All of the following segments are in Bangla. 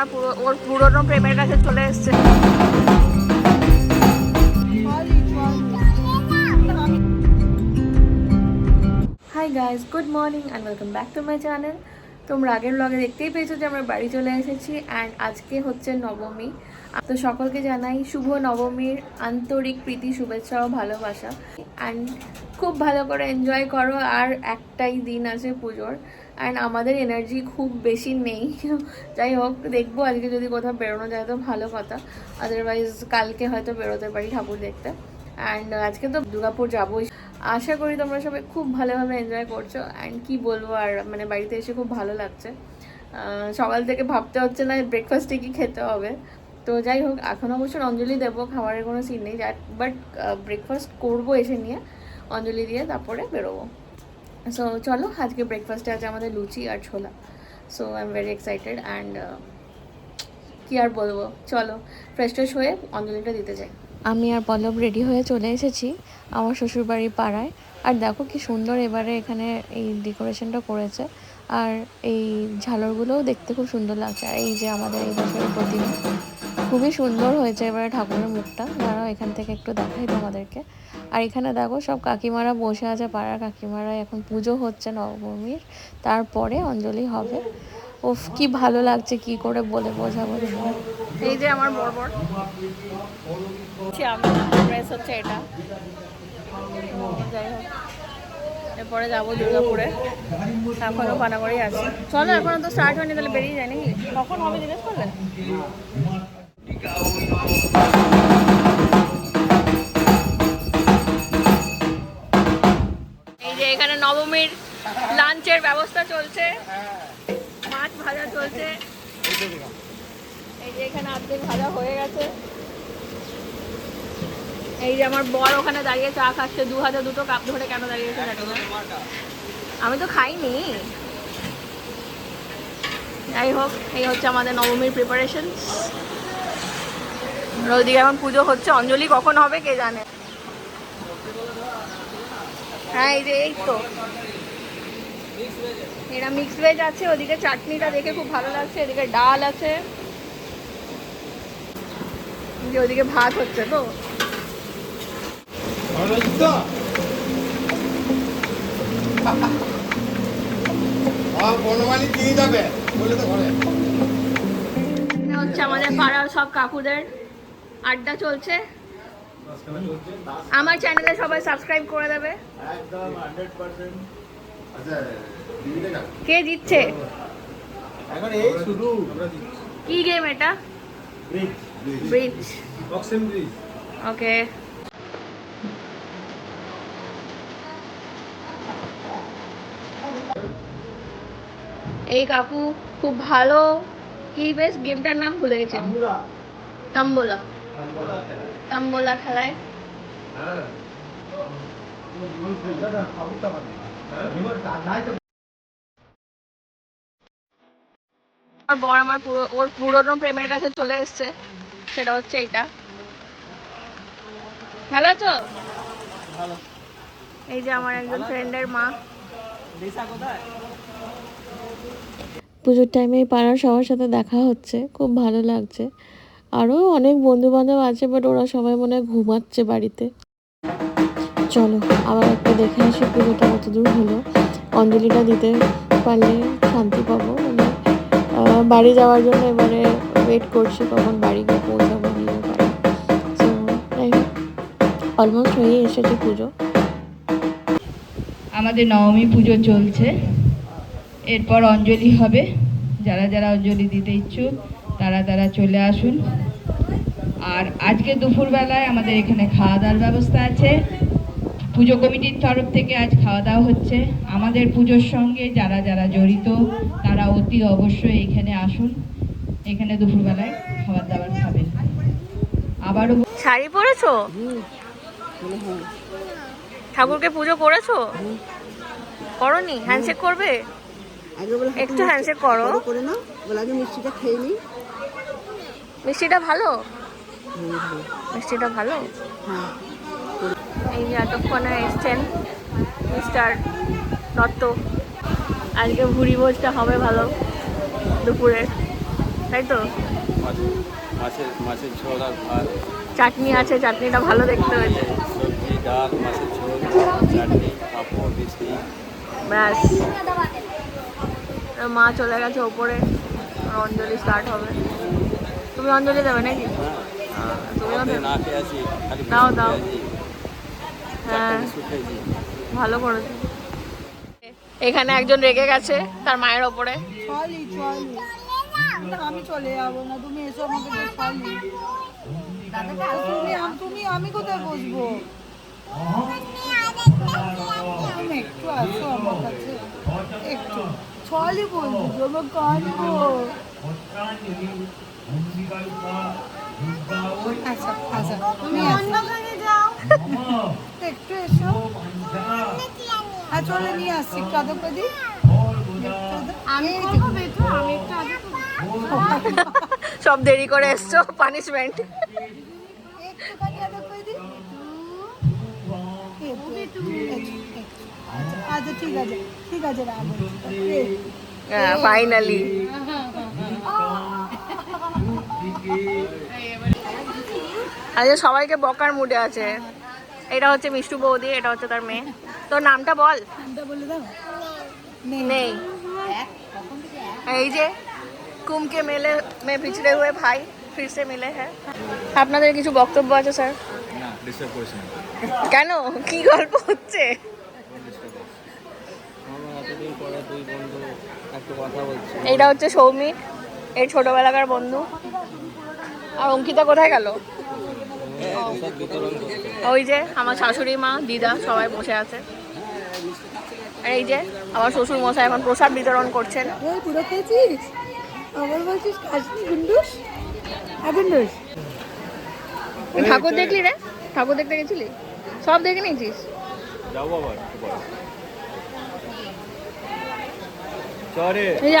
আমার পুরো, ওর পুরনো প্রেমের কাছে চলে এসছে। Hi guys good morning and welcome back to my channel তোমরা আগের ব্লগে দেখতেই পেয়েছ যে আমরা বাড়ি চলে এসেছি অ্যান্ড আজকে হচ্ছে নবমী। তো সকলকে জানাই শুভ নবমীর আন্তরিক প্রীতি, শুভেচ্ছা ও ভালোবাসা। অ্যান্ড খুব ভালো করে এনজয় করো আর একটাই দিন আছে পুজোর। অ্যান্ড আমাদের এনার্জি খুব বেশি নেই। যাই হোক, দেখব আজকে যদি কোথাও বেরোনো যায় তো ভালো কথা। আদারওয়াইজ কালকে হয়তো বেরোতে পারি ঠাকুর দেখতে। অ্যান্ড আজকে তো দুর্গাপুর যাবোই। আশা করি তোমরা সবাই খুব ভালোভাবে এনজয় করছ। অ্যান্ড কি বলব আর মানে বাড়িতে এসে খুব ভালো লাগছে। সকাল থেকে ভাবতে হচ্ছে না ব্রেকফাস্টে কি খেতে হবে। তো যাই হোক, এখন অবশ্য অঞ্জলি দেবো, খাবারের কোনো সিন নেই। বাট ব্রেকফাস্ট করব এসে নিয়ে, অঞ্জলি দিয়ে তারপরে বেরোবো। সো চলো, আজকে ব্রেকফাস্টে আছে আমাদের লুচি আর ছোলা। So I am very excited and কী আর বলব? চলো ফ্রেশ ট্রেশ হয়ে অঞ্জলিটা দিতে যাই। আমি আর পল্লব রেডি হয়ে চলে এসেছি আমার শ্বশুরবাড়ির পাড়ায়। আর দেখো কি সুন্দর এবারে এখানে এই ডেকোরেশনটা করেছে। আর এই ঝালরগুলোও দেখতে খুব সুন্দর লাগছে। আর এই যে আমাদের এই বছরের প্রতিমা, খুবই সুন্দর হয়েছে এবারে ঠাকুরের মুখটা। দাঁড়াও, এখান থেকে একটু দেখাই তোমাদেরকে। আর এখানে দেখো সব কাকিমারা বসে আছে, পাড়ার কাকিমারা এখন পুজো হচ্ছে নবমীর, তারপরে অঞ্জলি হবে। উফ, কি ভালো লাগছে, কি করে বলে বোঝাবো এই যে আমার ড্রেস হচ্ছে এটা। এরপরে যাব দুর্গাপুরে। এখনও পানাগড়েই আছি। চলো, এখনও তো স্টার্ট হয়নি, তাহলে বেরিয়ে যায় নাকি? কখন হবে জিজ্ঞেস করলে? এখানে নবমীর লাঞ্চের ব্যবস্থা চলছে। মাছ ভাজা চলছে। এই যে এখানে অর্ধেক ভাজা হয়ে গেছে। এই যে আমার বর ওখানে দাঁড়িয়ে চা খাচ্ছে। দু হাজার দুটো কাপ ধরে কেন দাঁড়িয়েছে আমি তো খাইনি। যাই হোক, এই হচ্ছে আমাদের নবমীর প্রিপারেশন ওইদিকে এখন পুজো হচ্ছে। অঞ্জলি কখন হবে কে জানে? হ্যাঁ এই যে এই তো। এরা মিক্স ভেজ আছে, ওদিকে চাটনিটা দেখে খুব ভালো লাগছে, এদিকে ডাল আছে। যে ওদিকে ভাত হচ্ছে তো। হচ্ছে আমাদের পাড়ার সব কাকুদের। আড্ডা চলছে। আমার চ্যানেলে সবাই সাবস্ক্রাইব করে দেবে। একদম আচ্ছা কে জিতছে? এখন এই শুরু কি গেম এটা? Bridge bridge boxing bridge okay এই কাকু খুব ভালো। কি বেশ গেমটার নাম ভুলে গেছি তাম্বোলা। তাম্বোলা খেলায়। বর আমার পুরো ওর পুরনো প্রেমের কাছে চলে এসছে। সেটা হচ্ছে এইটা। ভালো আছো? এই যে আমার একজন ফ্রেন্ডের মা। পুজোর টাইমে এই পাড়ার সবার সাথে দেখা হচ্ছে। খুব ভালো লাগছে। আরও অনেক বন্ধু বান্ধব আছে বাট ওরা সবাই মনে হয় ঘুমাচ্ছে বাড়িতে। চলো, আবার একটা দেখে আসি, পুজোটা কত দূর হলো। অঞ্জলিটা দিতে পারলে শান্তি পাবো। মানে বাড়ি যাওয়ার জন্য এবারে ওয়েট করছি কখন বাড়ি গিয়ে পৌঁছাবো নিয়ে পারি অলমোস্ট হয়ে এসেছে পুজো। আমাদের নবমী পুজো চলছে। এরপর অঞ্জলি হবে। যারা যারা অঞ্জলি দিতে ইচ্ছুক, তারা তারা চলে আসুন। আর আজকে দুপুরবেলায় আমাদের এখানে খাওয়া দাওয়ার ব্যবস্থা আছে। পুজো কমিটির তরফ থেকে আজ খাওয়া দাওয়া হচ্ছে। আমাদের পুজোর সঙ্গে যারা যারা জড়িত তারা অতি অবশ্যই এখানে আসুন। এখানে দুপুরবেলায় খাবার দাবার খাবেন। আবারও শাড়ি পরেছো? ঠাকুরকে পুজো করেছ? করনি? হ্যান্ডশেক করবে? একটু হ্যান্ডশেক করো। করে মিষ্টিটা খেয়ে নিই মিষ্টিটা ভালো। মিষ্টিটা ভালো? হ্যাঁ। এই যে এতক্ষণে এসছেন মিস্টার দত্ত। আজকে ভুড়ি ভোজটা হবে ভালো দুপুরে তাই তো? মাছের মাছের ঝোল আর ভাত। চাটনি আছে চাটনিটা ভালো দেখতে হয়েছে। সবজি ডাল মাছের ঝোল চাটনি পাঁপড় মিষ্টি। ব্যাস। মা চলে গেছে ওপরে অঞ্জলি স্টার্ট হবে। তুমি অঞ্জলি দেবে নাকি? দাও, দাও। ভালো এখানে একজন রেগে গেছে তার মায়ের ওপরে। আমি চলে যাব না তুমি এসো আমাকে তুমি আম- কোথায় বসবো? একটু আমার কাছে। একটু। তোমার আচ্ছা আচ্ছা। তুমি যাও। একটু এসো। হ্যাঁ চলে নিয়ে আসছি একটু আদর করে দিই আমি একটু সব দেরি করে এসছো পানিশমেন্ট। আচ্ছা, ঠিক আছে ঠিক আছে ফাইনালি আজকে সবাইকে বকার মুডে আছে। এটা হচ্ছে মিষ্টু বৌদি এটা হচ্ছে তার মেয়ে। তোর নামটা বল। নেই। এই যে কুমকে মেলে মে পিছড়ে হয়ে ভাই ফিরসে মিলে হ্যাঁ। আপনাদের কিছু বক্তব্য আছে স্যার? কেন? কি গল্প হচ্ছে? এটা হচ্ছে সৌমিক এই ছোটবেলাকার বন্ধু। আর অঙ্কিতা কোথায় গেল? সব ওই যে আমার শাশুড়ি মা দিদা সবাই বসে আছে। আর এই যে আমার শ্বশুর মশাই এখন প্রসাদ বিতরণ করছেন। পুরো খেয়েছিস? বলছিস গুন্ডুস হ্যাঁ ঠাকুর দেখলি রে? ঠাকুর দেখতে গেছিলি? সব দেখে নিয়েছিস?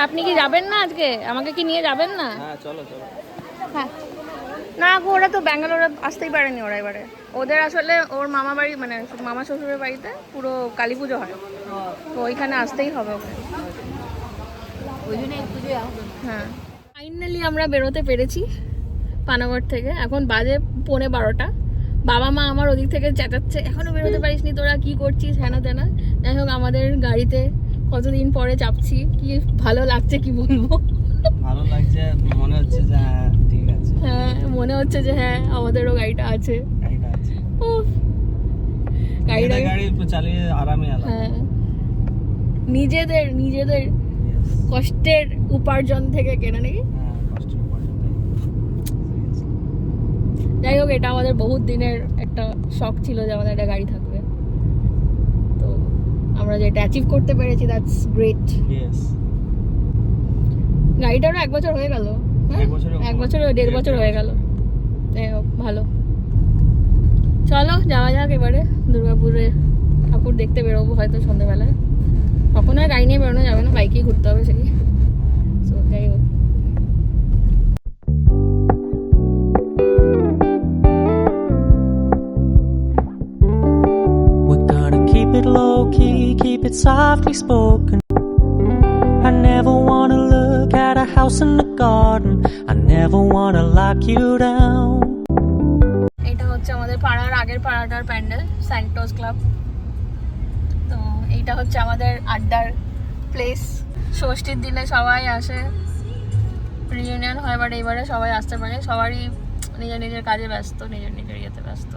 আপনি কি যাবেন না আজকে? আমাকে কি নিয়ে যাবেন না? হ্যাঁ চলো চলো। হ্যাঁ। না গো, ওরা তো ব্যাঙ্গালোরে আসতেই পারেনি ওরা এবারে। ওদের আসলে ওর মামা বাড়ি মানে মামা শ্বশুরের বাড়িতে পুরো কালী পুজো হয়। তো ওইখানে আসতেই হবে ওকে। হ্যাঁ। ফাইনালি আমরা বেরোতে পেরেছি পানাগড় থেকে। এখন বাজে পৌনে বারোটা। বাবা মা আমার ওদিক থেকে চেঁচাচ্ছে এখনও বেরোতে পারিস নি তোরা কি করছিস? হ্যানা তেনা। যাই হোক আমাদের গাড়িতে কতদিন পরে চাপছি কি ভালো লাগছে কি বলব? ভালো লাগছে মনে হচ্ছে যে হ্যাঁ মনে হচ্ছে যে হ্যাঁ আমাদেরও গাড়িটা আছে। গাড়িটা গাড়ি চালিয়ে আরামে হ্যাঁ। নিজেদের নিজেদের কষ্টের উপার্জন থেকে কেনা নাকি? হ্যাঁ যাই হোক এটা আমাদের বহুত দিনের একটা শখ ছিল যে আমাদের একটা গাড়ি থাকবে। তো আমরা যেটা অ্যাচিভ করতে পেরেছি দ্যাটস গ্রেট ইয়েস গাড়িটারও এক বছর হয়ে গেল? এক। বছর দেড় বছর হয়ে গেল যাই হোক ভালো চলো যাওয়া যাক এবারে দুর্গাপুরে ঠাকুর দেখতে বেরোবো হয়তো সন্ধ্যেবেলায় তখন আর গাড়ি নিয়ে বেরোনো যাবে না বাইকেই ঘুরতে হবে সেই তো যাই হোক keep it low key, keep it softly spoken. I never wanna look at a house in the garden. I never wanna lock you down. এটা হচ্ছে আমাদের পাড়ার আগের পাড়াটার প্যান্ডেল স্যান্টোস ক্লাব তো এইটা হচ্ছে আমাদের আড্ডার প্লেস ষষ্ঠীর দিনে সবাই আসে। রিউনিয়ন হয় বাট এবারে সবাই আসতে পারে। সবারই নিজের নিজের কাজে ব্যস্ত নিজের নিজের ইয়েতে ব্যস্ত।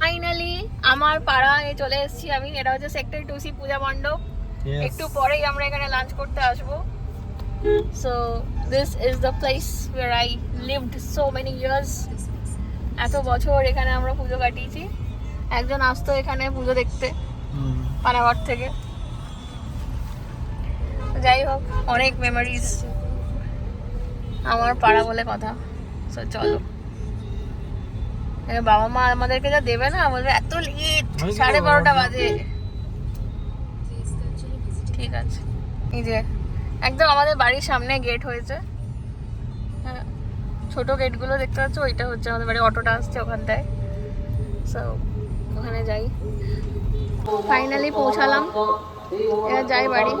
ফাইনালি আমার পাড়ায় চলে এসেছি আমি। এটা হচ্ছে সেক্টর টু সি পূজা মণ্ডপ। একটু পরেই আমরা এখানে লাঞ্চ করতে আসব। So this is the place where I lived so many years এত বছর এখানে আমরা পুজো কাটিয়েছি। একজন আসতো এখানে পুজো দেখতে পানাগড় থেকে। যাই হোক অনেক মেমোরিজ আমার পাড়া বলে কথা। তো চলো। বাবা মা আমাদেরকে যা দেবে না বলবে এত লেট সাড়ে? বারোটা বাজে। ঠিক আছে। এই যে একদম আমাদের বাড়ির সামনে গেট হয়েছে। হ্যাঁ ছোট গেটগুলো দেখতে পাচ্ছ? ওইটা হচ্ছে আমাদের বাড়ি অটোটা আসছে ওখানটায় সো ওখানে যাই। ফাইনালি পৌঁছালাম। এবার যাই বাড়ি।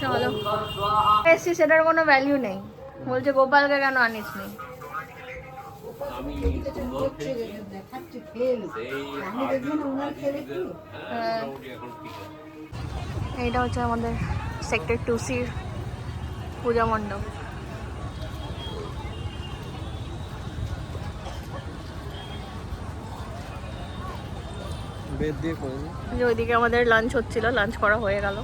চলো। এসছি, সেটার কোনো ভ্যালিউ নেই। বলছে, গোপালকে কেন আনিস নি আমি সুন্দর হ্যাঁ। এইটা হচ্ছে আমাদের সেক্টর টু সির পূজা মণ্ডপ। যে ওইদিকে আমাদের লাঞ্চ হচ্ছিল লাঞ্চ করা হয়ে গেল।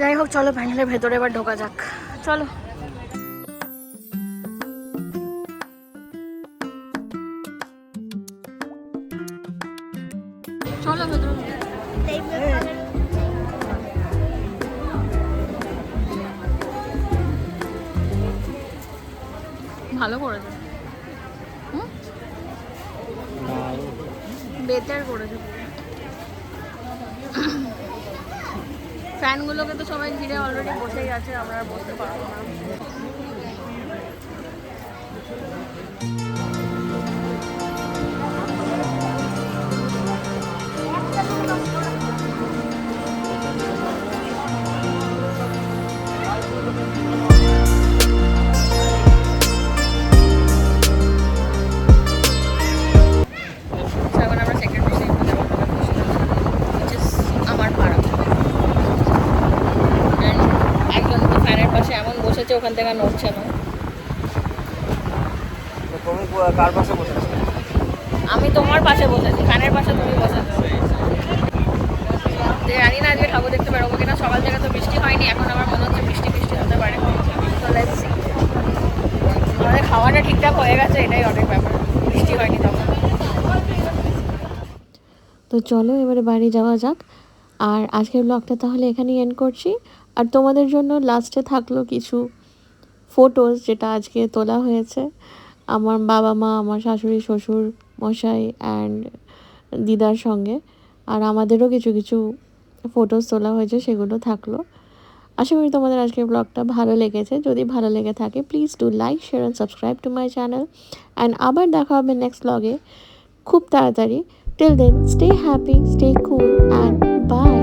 যাই হোক চলো প্যান্ডেলের ভেতরে এবার ঢোকা যাক। চলো। চলো ভেতরে ভালো করেছে? বেটার করেছে। ফ্যানগুলোকে তো সবাই ঘিরে অলরেডি বসেই আছে, আমরা বসতে পারব না। ওখান থেকে নড়ছে না। তুমি কার পাশে বসেছো? আমি তোমার পাশে বসেছি ফ্যানের পাশে তুমি বসেছো। জানি না আজকে ঠাকুর দেখতে বেরোবো কিনা সকাল থেকে তো বৃষ্টি হয়নি এখন আমার মনে হচ্ছে বৃষ্টি বৃষ্টি হতে পারে. আমাদের খাওয়াটা ঠিকঠাক হয়ে গেছে এটাই অনেক ব্যাপার। বৃষ্টি হয়নি তখন। তো চলো এবারে বাড়ি যাওয়া যাক। আর আজকের ব্লগটা তাহলে এখানেই এন্ড করছি। আর তোমাদের জন্য লাস্টে থাকল কিছু ফটোস যেটা আজকে তোলা হয়েছে, আমার বাবা মা, আমার শাশুড়ি, শ্বশুর মশাই অ্যান্ড দিদার সঙ্গে। আর আমাদেরও কিছু কিছু ফটোস তোলা হয়েছে, সেগুলো থাকল। আশা করি তোমাদের আজকের ব্লগটা ভালো লেগেছে। যদি ভালো লেগে থাকে please do like share and subscribe to my channel and আবার দেখা হবে নেক্সট ব্লগে খুব তাড়াতাড়ি। Till then stay happy stay cool and bye